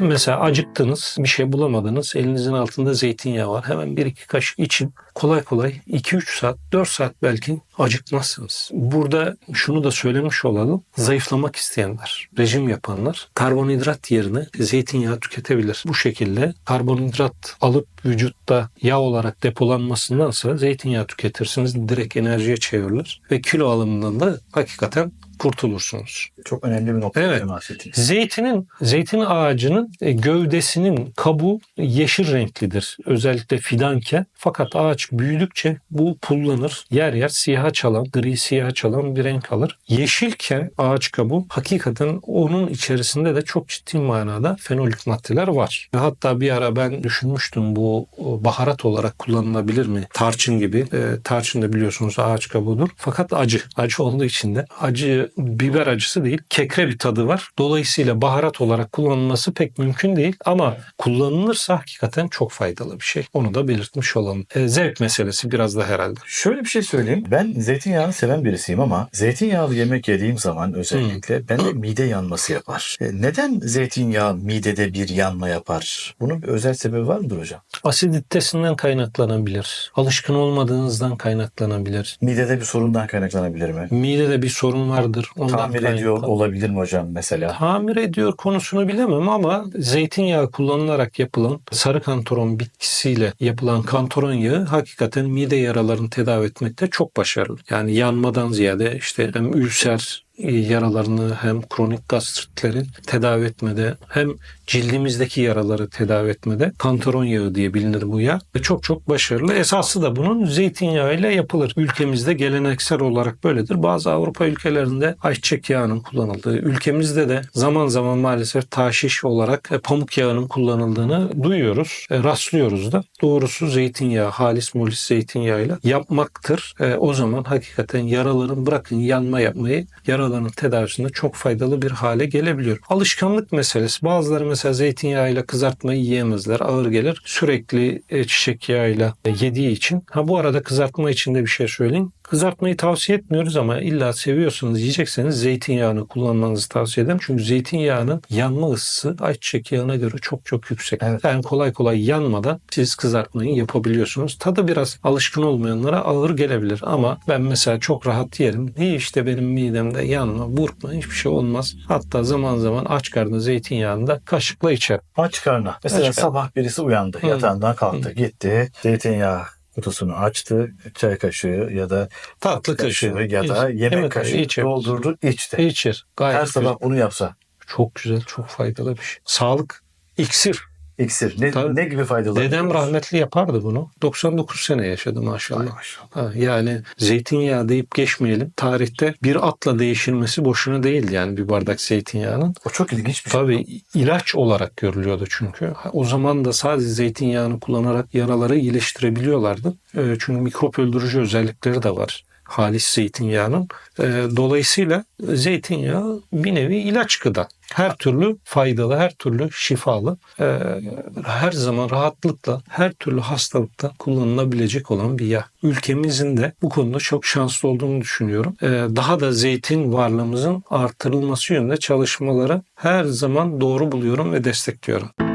Mesela acıktınız, bir şey bulamadınız, elinizin altında zeytinyağı var. Hemen bir iki kaşık için kolay kolay 2-3 saat, 4 saat belki acıkmazsınız. Burada şunu da söylemiş olalım. Zayıflamak isteyenler, rejim yapanlar karbonhidrat yerine zeytinyağı tüketebilir. Bu şekilde karbonhidrat alıp vücutta yağ olarak depolanmasındansa zeytinyağı tüketirsiniz. Direkt enerjiye çevrilir ve kilo alımından da hakikaten kurtulursunuz. Çok önemli bir nokta Evet. temas ettiniz. Zeytinin, zeytin ağacının e, gövdesinin kabuğu yeşil renklidir. Özellikle fidanken. Fakat ağaç büyüdükçe bu pullanır. Yer yer siyaha çalan, gri siyaha çalan bir renk alır. Yeşilken ağaç kabuğu hakikaten onun içerisinde de çok ciddi manada fenolik maddeler var. Hatta bir ara ben düşünmüştüm bu baharat olarak kullanılabilir mi? Tarçın gibi. E, tarçın da biliyorsunuz ağaç kabuğudur. Fakat acı. Acı olduğu için de acı biber acısı değil. Kekre bir tadı var. Dolayısıyla baharat olarak kullanılması pek mümkün değil. Ama kullanılırsa hakikaten çok faydalı bir şey. Onu da belirtmiş olalım. E, zevk meselesi biraz da herhalde. Şöyle bir şey söyleyeyim. Ben zeytinyağını seven birisiyim ama zeytinyağlı yemek yediğim zaman özellikle bende mide yanması yapar. E, Neden zeytinyağı midede bir yanma yapar? Bunun bir özel sebebi var mıdır hocam? Asiditesinden kaynaklanabilir. Alışkın olmadığınızdan kaynaklanabilir. Midede bir sorundan kaynaklanabilir mi? Midede bir sorun vardır. Ondan Tamir ediyor olabilir mi hocam mesela? Tamir ediyor konusunu bilemem ama zeytinyağı kullanılarak yapılan sarı kantaron bitkisiyle yapılan kantaron yağı hakikaten mide yaralarını tedavi etmekte çok başarılı. Yani yanmadan ziyade işte hem ülser yaralarını hem kronik gastritleri tedavi etmede hem cildimizdeki yaraları tedavi etmede kantaron yağı diye bilinir bu yağ. Ve çok çok başarılı. Esası da bunun zeytinyağı ile yapılır. Ülkemizde geleneksel olarak böyledir. Bazı Avrupa ülkelerinde ayçiçek yağının kullanıldığı, ülkemizde de zaman zaman maalesef taşiş olarak e, pamuk yağının kullanıldığını duyuyoruz. E, rastlıyoruz da. Doğrusu zeytinyağı, halis mulis zeytinyağıyla yapmaktır. E, o zaman hakikaten yaraların bırakın yanma yapmayı yaraların tedavisinde çok faydalı bir hale gelebiliyor. Alışkanlık meselesi. Bazıları mesela zeytinyağıyla kızartmayı yiyemezler. Ağır gelir. Sürekli e, çiçek yağıyla e, yediği için. Ha bu arada kızartma için de bir şey söyleyeyim. Kızartmayı tavsiye etmiyoruz ama illa seviyorsanız yiyecekseniz zeytinyağını kullanmanızı tavsiye ederim. Çünkü zeytinyağının yanma ısısı ayçiçek yağına göre çok çok yüksek. Evet. Yani kolay kolay yanmadan siz kızartmayı yapabiliyorsunuz. Tadı biraz alışkın olmayanlara ağır gelebilir ama ben mesela çok rahat yerim. İyi işte benim midemde yanma, burkma hiçbir şey olmaz. Hatta zaman zaman aç karnı zeytinyağını da kaşıkla içer. Aç karnına. Mesela Aç karnına. sabah birisi uyandı. Yatağından kalktı. Gitti. Zeytinyağı kutusunu açtı. Çay kaşığı ya da Tatlı kaşığı. ya da İç- yemek kaşığı içer. doldurdu içti. İçer. Gayet Her güzel. sabah bunu yapsa. Çok güzel, çok faydalı bir şey. Sağlık, iksir. İksir. Ne, Tabii. ne gibi faydaları? Dedem rahmetli yapardı bunu. 99 sene yaşadı maşallah. Ha, yani zeytinyağı deyip geçmeyelim. Tarihte bir atla değişilmesi boşuna değil yani bir bardak zeytinyağının. O çok ilginç bir şey. Tabii ilaç olarak görülüyordu çünkü. O zaman da sadece zeytinyağını kullanarak yaraları iyileştirebiliyorlardı. E, Çünkü mikrop öldürücü özellikleri de var halis zeytinyağının. E, Dolayısıyla zeytinyağı bir nevi ilaç gıda. Her türlü faydalı, her türlü şifalı, e, her zaman rahatlıkla, her türlü hastalıkta kullanılabilecek olan bir yağ. Ülkemizin de bu konuda çok şanslı olduğunu düşünüyorum. E, Daha da zeytin varlığımızın artırılması yönünde çalışmaları her zaman doğru buluyorum ve destekliyorum.